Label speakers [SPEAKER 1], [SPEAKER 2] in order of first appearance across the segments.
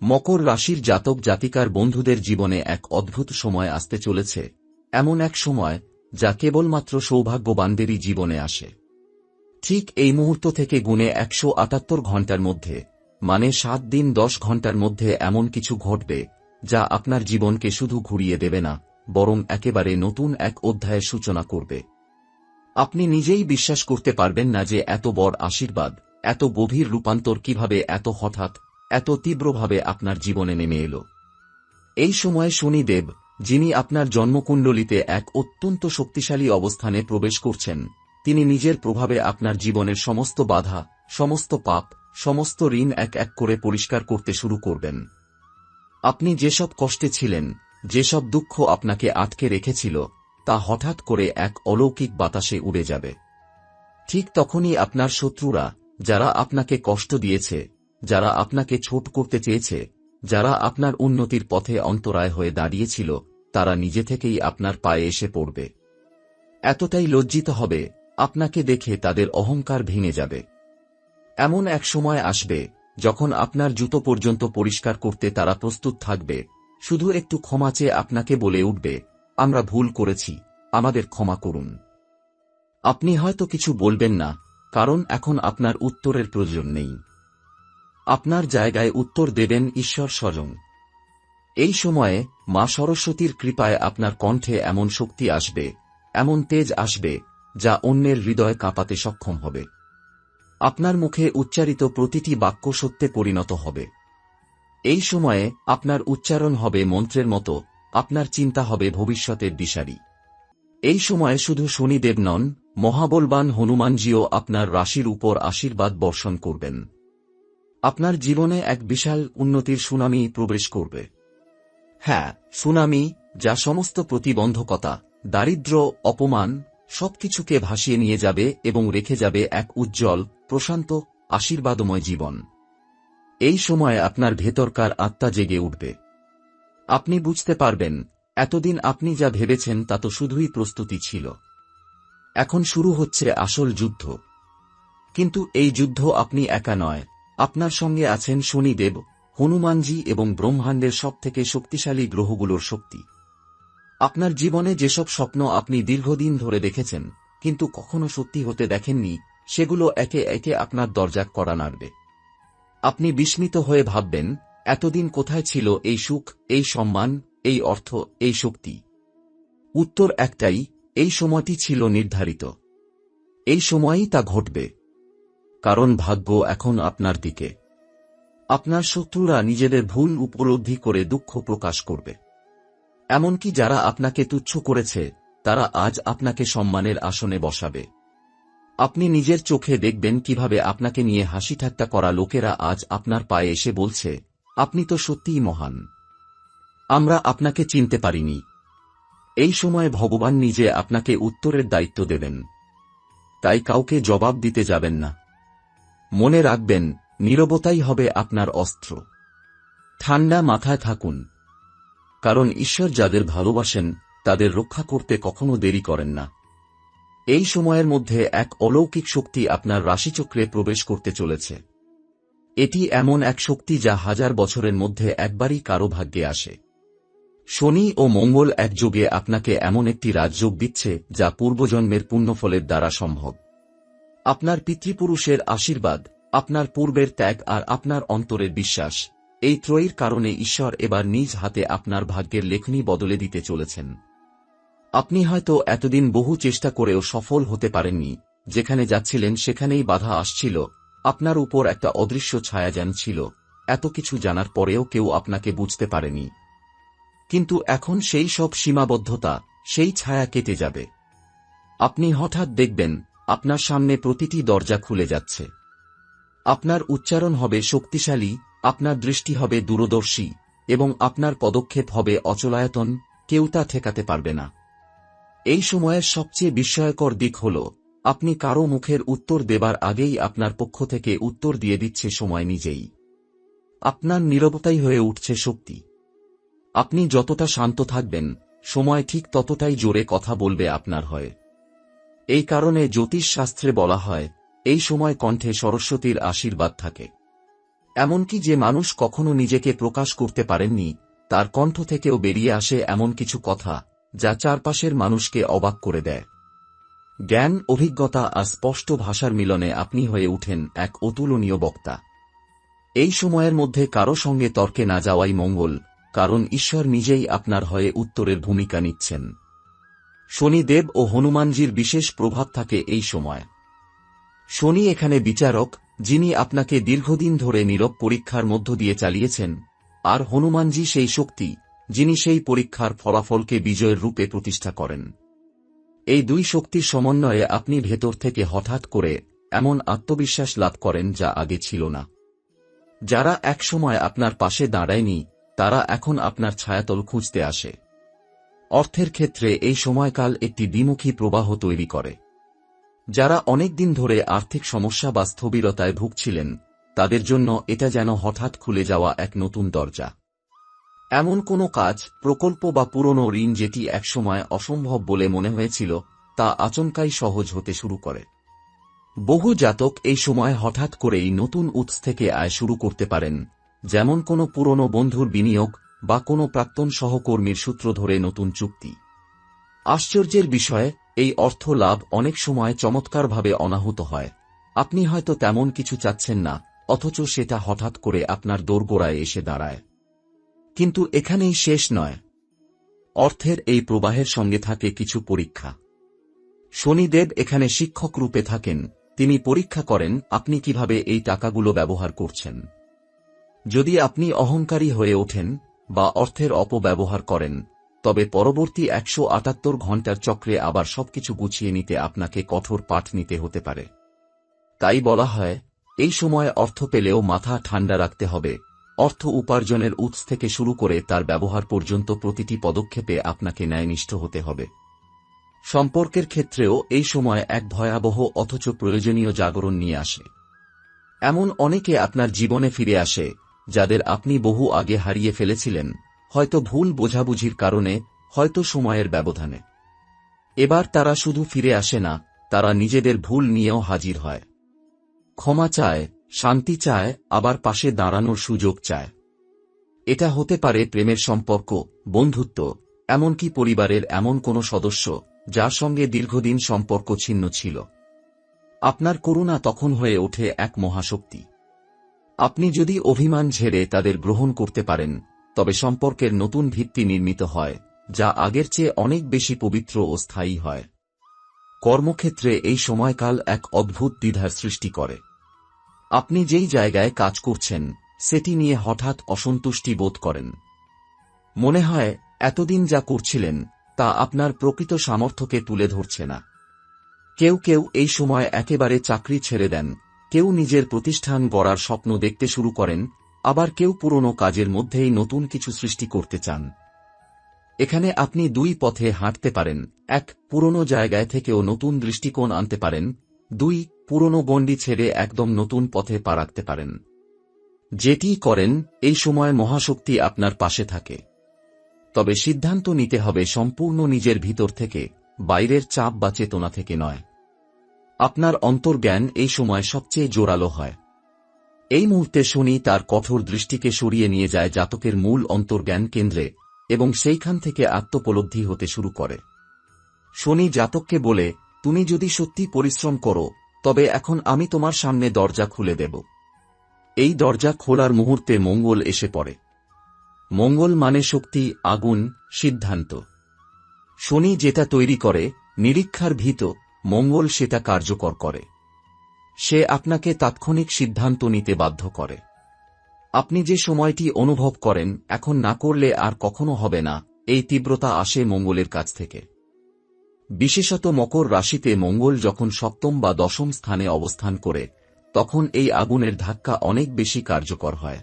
[SPEAKER 1] মকর রাশির জাতক জাতিকার বন্ধুদের জীবনে এক অদ্ভুত সময় আসতে চলেছে, এমন এক সময় যা কেবলমাত্র সৌভাগ্যবানদেরই জীবনে আসে। ঠিক এই মুহূর্ত থেকে গুণে একশো আটাত্তর ঘণ্টার মধ্যে মানে সাত দিন দশ ঘণ্টার মধ্যে এমন কিছু ঘটবে যা আপনার জীবনকে শুধু ঘুরিয়ে দেবে না, বরং একেবারে নতুন এক অধ্যায়ের সূচনা করবে। আপনি নিজেই বিশ্বাস করতে পারবেন না যে এত বড় আশীর্বাদ, এত গভীর রূপান্তর কীভাবে এত হঠাৎ এত তীব্রভাবে আপনার জীবনে নেমে এলো। এই সময়ে শনিদেব, যিনি আপনার জন্মকুণ্ডলিতে এক অত্যন্ত শক্তিশালী অবস্থানে প্রবেশ করছেন, তিনি নিজের প্রভাবে আপনার জীবনের সমস্ত বাধা, সমস্ত পাপ, সমস্ত ঋণ এক এক করে পরিষ্কার করতে শুরু করবেন। আপনি যেসব কষ্টে ছিলেন, যেসব দুঃখ আপনাকে আটকে রেখেছিল, তা হঠাৎ করে এক অলৌকিক বাতাসে উড়ে যাবে। ঠিক তখনই আপনার শত্রুরা, যারা আপনাকে কষ্ট দিয়েছে যারা আপনাকে ছোট করতে চেয়েছে, যারা আপনার উন্নতির পথে অন্তরায় হয়ে দাঁড়িয়েছিল, তারা নিজে থেকেই আপনার পায়ে এসে পড়বে। এতটাই লজ্জিত হবে, আপনাকে দেখে তাদের অহংকার ভেঙে যাবে। এমন এক সময় আসবে, যখন আপনার জুতো পর্যন্ত পরিষ্কার করতে তারা প্রস্তুত থাকবে, শুধু একটু ক্ষমা চেয়ে আপনাকে বলে উঠবে, আমরা ভুল করেছি, আমাদের ক্ষমা করুন। আপনি হয়তো কিছু বলবেন না, কারণ এখন আপনার উত্তরের প্রয়োজন নেই। আপনার জায়গায় উত্তর দেবেন, ঈশ্বর স্বজন এই সময়ে মা সরস্বতীর কৃপায় আপনার কণ্ঠে এমন শক্তি আসবে, এমন তেজ আসবে, যা অন্যের হৃদয় কাঁপাতে সক্ষম হবে। আপনার মুখে উচ্চারিত প্রতিটি বাক্য সত্যে পরিণত হবে। এই সময়ে আপনার উচ্চারণ হবে মন্ত্রের মতো, আপনার চিন্তা হবে ভবিষ্যতের দিশারি। এই সময়ে শুধু শনিদেব নন, মহাবলবান হনুমানজিও আপনার রাশির উপর আশীর্বাদ বর্ষণ করবেন। আপনার জীবনে এক বিশাল উন্নতির সুনামি প্রবেশ করবে। হ্যাঁ সুনামি, যা সমস্ত প্রতিবন্ধকতা, দারিদ্র, অপমান, সবকিছুকে ভাসিয়ে নিয়ে যাবে এবং রেখে যাবে এক উজ্জ্বল, প্রশান্ত, আশীর্বাদময় জীবন। এই সময় আপনার ভেতরকার আত্মা জেগে উঠবে। আপনি বুঝতে পারবেন, এতদিন আপনি যা ভেবেছেন তা তো শুধুই প্রস্তুতি ছিল। এখন শুরু হচ্ছে আসল যুদ্ধ। কিন্তু এই যুদ্ধ আপনি একা নয় আপনার সঙ্গে আছেন শনিদেব, হনুমানজি এবং ব্রহ্মাণ্ডের সবথেকে শক্তিশালী গ্রহগুলোর শক্তি। আপনার জীবনে যেসব স্বপ্ন আপনি দীর্ঘদিন ধরে দেখেছেন, কিন্তু কখনো সত্যি হতে দেখেননি, সেগুলো একে একে আপনার দরজা করা নাড়বে। আপনি বিস্মিত হয়ে ভাববেন, এতদিন কোথায় ছিল এই সুখ, এই সম্মান, এই অর্থ, এই শক্তি? উত্তর একটাই, এই সময়টি ছিল নির্ধারিত। এই সময়ই তা ঘটবে। কারণ ভাগ্য এখন আপনার দিকে। আপনার শত্রুরা নিজেদের ভুল উপলব্ধি করে দুঃখ প্রকাশ করবে। এমনকি যারা আপনাকে তুচ্ছ করেছে, তারা আজ আপনাকে সম্মানের আসনে বসাবে। আপনি নিজের চোখে দেখবেন কীভাবে আপনাকে নিয়ে হাসি ঠাট্টা করা লোকেরা আজ আপনার পায়ে এসে বলছে, আপনি তো সত্যিই মহান। আমরা আপনাকে চিনতে পারিনি। এই সময় ভগবান নিজে আপনাকে উত্তরের দায়িত্ব দেবেন। তাই কাউকে জবাব দিতে যাবেন না। মনে রাখবেন, নীরবতাই হবে আপনার অস্ত্র। ঠান্ডা মাথায় থাকুন। কারণ ঈশ্বর যাদের ভালোবাসেন, তাদের রক্ষা করতে কখনো দেরি করেন না। এই সময়ের মধ্যে এক অলৌকিক শক্তি আপনার রাশিচক্রে প্রবেশ করতে চলেছে। এটি এমন এক শক্তি যা হাজার বছরের মধ্যে একবারই কারও ভাগ্যে আসে। শনি ও মঙ্গল একযোগে আপনাকে এমন একটি রাজযোগ দিচ্ছে যা পূর্বজন্মের পুণ্যফলের দ্বারা সম্ভব। আপনার পিতৃপুরুষের আশীর্বাদ, আপনার পূর্বের ত্যাগ আর আপনার অন্তরের বিশ্বাস। এই ত্রয়ীর কারণে ঈশ্বর এবার নিজ হাতে আপনার ভাগ্যের লেখনী বদলে দিতে চলেছেন। আপনি হয়তো এতদিন বহু চেষ্টা করেও সফল হতে পারেননি। যেখানে যাচ্ছিলেন সেখানেই বাধা আসছিল। আপনার উপর একটা অদৃশ্য ছায়া ছায়াযান ছিল। এত কিছু জানার পরেও কেউ আপনাকে বুঝতে পারেনি। কিন্তু এখন সেই সব সীমাবদ্ধতা, সেই ছায়া কেটে যাবে। আপনি হঠাৎ দেখবেন আপনার সামনে প্রতিটি দরজা খুলে যাচ্ছে। আপনার উচ্চারণ হবে শক্তিশালী, আপনার দৃষ্টি হবে দূরদর্শী, এবং আপনার পদক্ষেপ হবে অচলায়তন, কেউ তা ঠেকাতে পারবে না। এই সময়ের সবচেয়ে বিস্ময়কর দিক হল, আপনি কারও মুখের উত্তর দেবার আগেই আপনার পক্ষ থেকে উত্তর দিয়ে দিচ্ছে সময় নিজেই। আপনার নীরবতাই হয়ে উঠছে শক্তি। আপনি যতটা শান্ত থাকবেন, সময় ঠিক ততটাই জোরে কথা বলবে আপনার হয়। এই কারণে জ্যোতিষ শাস্ত্রে বলা হয়, এই সময় কণ্ঠে সরস্বতীর আশীর্বাদ থাকে। এমনকি যে মানুষ কখনো নিজেকে প্রকাশ করতে পারেননি, তার কণ্ঠ থেকেও বেরিয়ে আসে এমন কিছু কথা, যা চারপাশের মানুষকে অবাক করে দেয়। জ্ঞান, অভিজ্ঞতা আর স্পষ্ট ভাষার মিলনে আপনি হয়ে উঠেন এক অতুলনীয় বক্তা। এই সময়ের মধ্যে কারও সঙ্গে তর্কে না যাওয়াই মঙ্গল, কারণ ঈশ্বর নিজেই আপনার হয়ে উত্তরের ভূমিকা নিচ্ছেন। শনিদেব ও হনুমানজির বিশেষ প্রভাব থাকে এই সময়। শনি এখানে বিচারক, যিনি আপনাকে দীর্ঘদিন ধরে নীরব পরীক্ষার মধ্য দিয়ে চালিয়েছেন, আর হনুমানজি সেই শক্তি, যিনি সেই পরীক্ষার ফলাফলকে বিজয়ের রূপে প্রতিষ্ঠা করেন। এই দুই শক্তির সমন্বয়ে আপনি ভেতর থেকে হঠাৎ করে এমন আত্মবিশ্বাস লাভ করেন যা আগে ছিল না। যারা একসময় আপনার পাশে দাঁড়ায়নি, তারা এখন আপনার ছায়াতল খুঁজতে আসে। অর্থের ক্ষেত্রে এই সময়কাল একটি দ্বিমুখী প্রবাহ তৈরি করে। যারা অনেক দিন ধরে আর্থিক সমস্যা বা স্থবিরতায় ভুগছিলেন, তাদের জন্য এটা যেন হঠাৎ খুলে যাওয়া এক নতুন দরজা। এমন কোনো কাজ, প্রকল্প বা পুরনো ঋণ যেটি একসময় অসম্ভব বলে মনে হয়েছিল, তা আচমকাই সহজ হতে শুরু করে। বহু জাতক এই সময় হঠাৎ করেই নতুন উৎস থেকে আয় শুরু করতে পারেন, যেমন কোনো পুরনো বন্ধুর বিনিয়োগ বা কোনো প্রাক্তন সহকর্মীর সূত্র ধরে নতুন চুক্তি। আশ্চর্যের বিষয়ে, এই অর্থ লাভ অনেক সময় চমৎকারভাবে অনাহুত হয়। আপনি হয়তো তেমন কিছু চাচ্ছেন না, অথচ সেটা হঠাৎ করে আপনার দোরগোড়ায় এসে দাঁড়ায়। কিন্তু এখানেই শেষ নয়। অর্থের এই প্রবাহের সঙ্গে থাকে কিছু পরীক্ষা। শনিদেব এখানে শিক্ষক রূপে থাকেন, তিনি পরীক্ষা করেন, আপনি কীভাবে এই টাকাগুলো ব্যবহার করছেন। যদি আপনি অহংকারী হয়ে ওঠেন বা অর্থের অপব্যবহার করেন, তবে পরবর্তী একশো আটাত্তর ঘণ্টার চক্রে আবার সবকিছু গুছিয়ে নিতে আপনাকে কঠোর পাঠ নিতে হতে পারে। তাই বলা হয়, এই সময় অর্থ পেলেও মাথা ঠান্ডা রাখতে হবে। অর্থ উপার্জনের উৎস থেকে শুরু করে তার ব্যবহার পর্যন্ত প্রতিটি পদক্ষেপে আপনাকে ন্যায়নিষ্ঠ হতে হবে। সম্পর্কের ক্ষেত্রেও এই সময় এক ভয়াবহ অথচ প্রয়োজনীয় জাগরণ নিয়ে আসে। এমন অনেকে আপনার জীবনে ফিরে আসে যাদের আপনি বহু আগে হারিয়ে ফেলেছিলেন, হয়তো ভুল বোঝাবুঝির কারণে, হয়তো সময়ের ব্যবধানে। এবার তারা শুধু ফিরে আসে না, তারা নিজেদের ভুল নিয়েও হাজির হয়। ক্ষমা চায়, শান্তি চায়, আবার পাশে দাঁড়ানোর সুযোগ চায়। এটা হতে পারে প্রেমের সম্পর্ক, বন্ধুত্ব, এমনকি পরিবারের এমন কোনো সদস্য, যার সঙ্গে দীর্ঘদিন সম্পর্ক ছিন্ন ছিল। আপনার করুণা তখন হয়ে ওঠে এক মহাশক্তি। আপনি যদি অভিমান ঝেড়ে তাদের গ্রহণ করতে পারেন, তবে সম্পর্কের নতুন ভিত্তি নির্মিত হয়, যা আগের চেয়ে অনেক বেশি পবিত্র ও স্থায়ী হয়। কর্মক্ষেত্রে এই সময়কাল এক অদ্ভুত দ্বিধার সৃষ্টি করে। আপনি যেই জায়গায় কাজ করছেন, সেটি নিয়ে হঠাৎ অসন্তুষ্টি বোধ করেন। মনে হয়, এতদিন যা করছিলেন, তা আপনার প্রকৃত সামর্থ্যকে তুলে ধরছে না। কেউ কেউ এই সময় একেবারে চাকরি ছেড়ে দেন কেউ নিজের প্রতিষ্ঠান গড়ার স্বপ্ন দেখতে শুরু করেন, আবার কেউ পুরনো কাজের মধ্যেই নতুন কিছু সৃষ্টি করতে চান। এখানে আপনি দুই পথে হাঁটতে পারেন, এক পুরনো জায়গায় থেকেও নতুন দৃষ্টিকোণ আনতে পারেন, দুই পুরনো গণ্ডি ছেড়ে একদম নতুন পথে পা রাখতে পারেন। যেটি করেন, এই সময় মহাশক্তি আপনার পাশে থাকে। তবে সিদ্ধান্ত নিতে হবে সম্পূর্ণ নিজের ভিতর থেকে, বাইরের চাপ বা চেতনা থেকে নয়। আপনার অন্তর্জ্ঞান এই সময় সবচেয়ে জোরালো হয়। এই মুহূর্তে শনি তার কঠোর দৃষ্টিকে সরিয়ে নিয়ে যায় জাতকের মূল অন্তর্জ্ঞান কেন্দ্রে এবং সেইখান থেকে আত্মপলব্ধি হতে শুরু করে। শনি জাতককে বলে, তুমি যদি সত্যি পরিশ্রম করো, তবে এখন আমি তোমার সামনে দরজা খুলে দেব। এই দরজা খোলার মুহূর্তে মঙ্গল এসে পড়ে। মঙ্গল মানে শক্তি, আগুন, সিদ্ধান্ত। শনি যেটা তৈরি করে, নিরীক্ষার ভীত মঙ্গল সেটা কার্যকর করে। সে আপনাকে তাৎক্ষণিক সিদ্ধান্ত নিতে বাধ্য করে। আপনি যে সময়টি অনুভব করেন, এখন না করলে আর কখনো হবে না, এই তীব্রতা আসে মঙ্গলের কাছ থেকে। বিশেষত মকর রাশিতে মঙ্গল যখন সপ্তম বা দশম স্থানে অবস্থান করে, তখন এই আগুনের ধাক্কা অনেক বেশি কার্যকর হয়।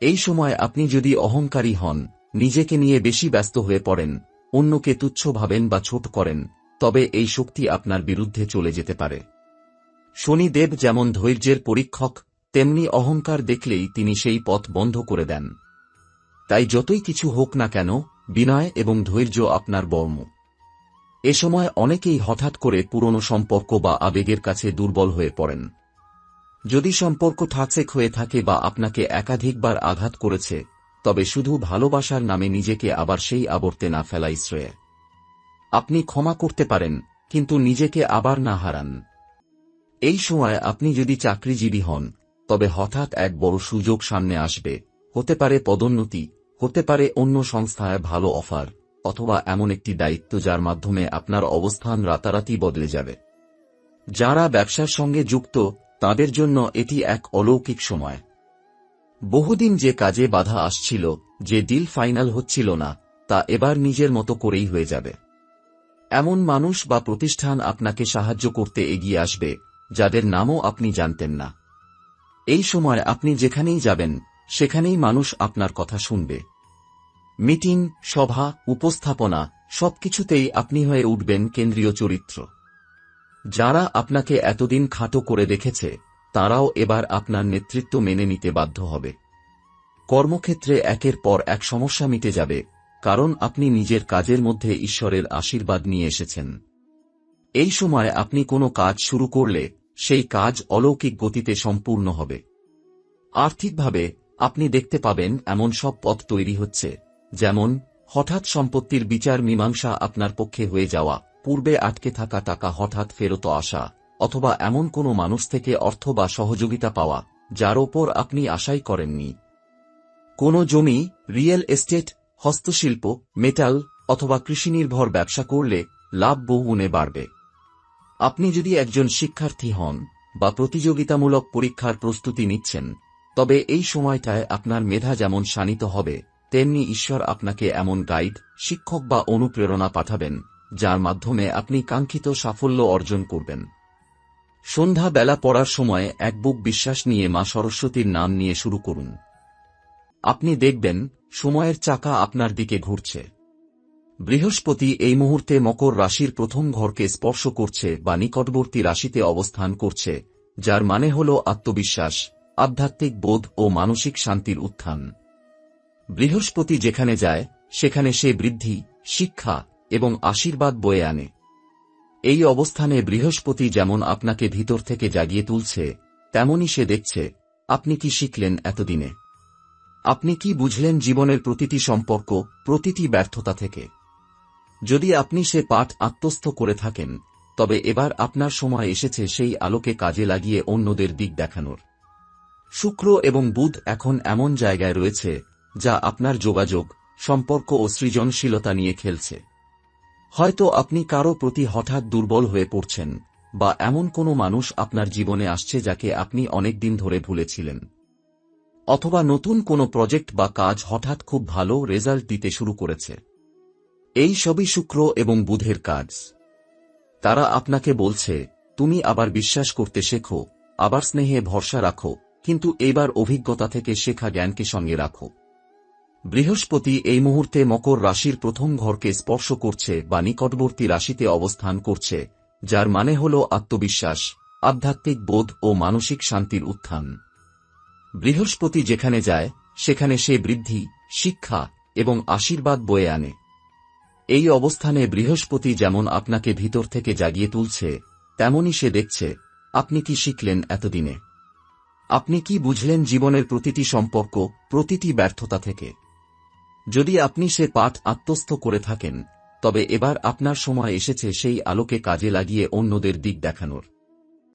[SPEAKER 1] এই সময় আপনি যদি অহংকারী হন, নিজেকে নিয়ে বেশি ব্যস্ত হয়ে পড়েন, অন্যকে তুচ্ছ ভাবেন বা ছোট করেন তবে এই শক্তি আপনার বিরুদ্ধে চলে যেতে পারে। শনিদেব যেমন ধৈর্যের পরীক্ষক, তেমনি অহংকার দেখলেই তিনি সেই পথ বন্ধ করে দেন। তাই যতই কিছু হোক না কেন, বিনয় এবং ধৈর্য আপনার বর্ম। এ সময় অনেকেই হঠাৎ করে পুরনো সম্পর্ক বা আবেগের কাছে দুর্বল হয়ে পড়েন। যদি সম্পর্ক ঠাকসেক হয়ে থাকে বা আপনাকে একাধিকবার আঘাত করেছে, তবে শুধু ভালোবাসার নামে নিজেকে আবার সেই আবর্তে না ফেলাই শ্রেয়। আপনি ক্ষমা করতে পারেন, কিন্তু নিজেকে আবার না হারান। এই সময় আপনি যদি চাকরিজীবী হন, তবে হঠাৎ এক বড় সুযোগ সামনে আসবে। হতে পারে পদোন্নতি, হতে পারে অন্য সংস্থায় ভালো অফার, অথবা এমন একটি দায়িত্ব যার মাধ্যমে আপনার অবস্থান রাতারাতি বদলে যাবে। যারা ব্যবসার সঙ্গে যুক্ত, তাদের জন্য এটি এক অলৌকিক সময়। বহুদিন যে কাজে বাধা আসছিল, যে ডিল ফাইনাল হচ্ছিল না, তা এবার নিজের মতো করেই হয়ে যাবে। এমন মানুষ বা প্রতিষ্ঠান আপনাকে সাহায্য করতে এগিয়ে আসবে, যাদের নামও আপনি জানতেন না। এই সময় আপনি যেখানেই যাবেন, সেখানেই মানুষ আপনার কথা শুনবে। মিটিং, সভা, উপস্থাপনা, সবকিছুতেই আপনি হয়ে উঠবেন কেন্দ্রীয় চরিত্র। যারা আপনাকে এতদিন খাটো করে রেখেছে তারাও এবার আপনার নেতৃত্ব মেনে নিতে বাধ্য হবে। কর্মক্ষেত্রে একের পর এক সমস্যা মিটে যাবে কারণ আপনি নিজের কাজের মধ্যে ঈশ্বরের আশীর্বাদ নিয়ে এসেছেন। এই সময় আপনি কোনো কাজ শুরু করলে সেই কাজ অলৌকিক গতিতে সম্পূর্ণ হবে। আর্থিকভাবে আপনি দেখতে পাবেন এমন সব পথ তৈরি হচ্ছে, যেমন হঠাৎ সম্পত্তির বিচার মীমাংসা আপনার পক্ষে হয়ে যাওয়া, পূর্বে আটকে থাকা টাকা হঠাৎ ফেরত আসা, অথবা এমন কোনো মানুষ থেকে অর্থ বা সহযোগিতা পাওয়া, যার ওপর আপনি আশাই করেননি। কোনো জমি, রিয়েল এস্টেট হস্তশিল্প, মেটাল অথবা কৃষিনির্ভর ব্যবসা করলে লাভ বহুগুণে বাড়বে। আপনি যদি একজন শিক্ষার্থী হন বা প্রতিযোগিতামূলক পরীক্ষার প্রস্তুতি নিচ্ছেন, তবে এই সময়টায় আপনার মেধা যেমন শানিত হবে, তেমনি ঈশ্বর আপনাকে এমন গাইড, শিক্ষক বা অনুপ্রেরণা পাঠাবেন, যার মাধ্যমে আপনি কাঙ্ক্ষিত সাফল্য অর্জন করবেন। সন্ধ্যা বেলা পড়ার সময় এক বুক বিশ্বাস নিয়ে মা সরস্বতীর নাম নিয়ে শুরু করুন। আপনি দেখবেন, সময়ের চাকা আপনার দিকে ঘুরছে। বৃহস্পতি এই মুহূর্তে মকর রাশির প্রথম ঘরকে স্পর্শ করছে বা নিকটবর্তী রাশিতে অবস্থান করছে, যার মানে হল আত্মবিশ্বাস, আধ্যাত্মিক বোধ ও মানসিক শান্তির উত্থান। বৃহস্পতি যেখানে যায়, সেখানে সে বৃদ্ধি, শিক্ষা এবং আশীর্বাদ বয়ে আনে। এই অবস্থানে বৃহস্পতি যেমন আপনাকে ভিতর থেকে জাগিয়ে তুলছে, তেমনই সে দেখছে, আপনি কি শিখলেন এতদিনে? আপনি কি বুঝলেন জীবনের প্রতিটি সম্পর্ক, প্রতিটি ব্যর্থতা থেকে? যদি আপনি সে পাঠ আত্মস্থ করে থাকেন, তবে এবার আপনার সময় এসেছে সেই আলোকে কাজে লাগিয়ে অন্যদের দিক দেখানোর। শুক্র এবং বুধ এখন এমন জায়গায় রয়েছে, যা আপনার যোগাযোগ, সম্পর্ক ও সৃজনশীলতা নিয়ে খেলছে। হয়তো আপনি কারও প্রতি হঠাৎ দুর্বল হয়ে পড়ছেন, বা এমন কোনো মানুষ আপনার জীবনে আসছে যাকে আপনি অনেকদিন ধরে ভুলেছিলেন। অথবা নতুন কোনো প্রজেক্ট বা কাজ হঠাৎ খুব ভালো রেজাল্ট দিতে শুরু করেছে। এই সবই শুক্র এবং বুধের কাজ। তারা আপনাকে বলছে, তুমি আবার বিশ্বাস করতে শেখো, আবার স্নেহে ভরসা রাখো, কিন্তু এবার অভিজ্ঞতা থেকে শেখা জ্ঞানকে সঙ্গে রাখো। বৃহস্পতি এই মুহূর্তে মকর রাশির প্রথম ঘরকে স্পর্শ করছে বা নিকটবর্তী রাশিতে অবস্থান করছে, যার মানে হল আত্মবিশ্বাস, আধ্যাত্মিক বোধ ও মানসিক শান্তির উত্থান। বৃহস্পতি যেখানে যায়, সেখানে সে বৃদ্ধি, শিক্ষা এবং আশীর্বাদ বয়ে আনে। এই অবস্থানে বৃহস্পতি যেমন আপনাকে ভিতর থেকে জাগিয়ে তুলছে তেমনই সে দেখছে, আপনি কি শিখলেন এতদিনে? আপনি কি বুঝলেন জীবনের প্রতিটি সম্পর্ক, প্রতিটি ব্যর্থতা থেকে? যদি আপনি সে পাঠ আত্মস্থ করে থাকেন, তবে এবার আপনার সময় এসেছে সেই আলোকে কাজে লাগিয়ে অন্যদের দিক দেখানোর।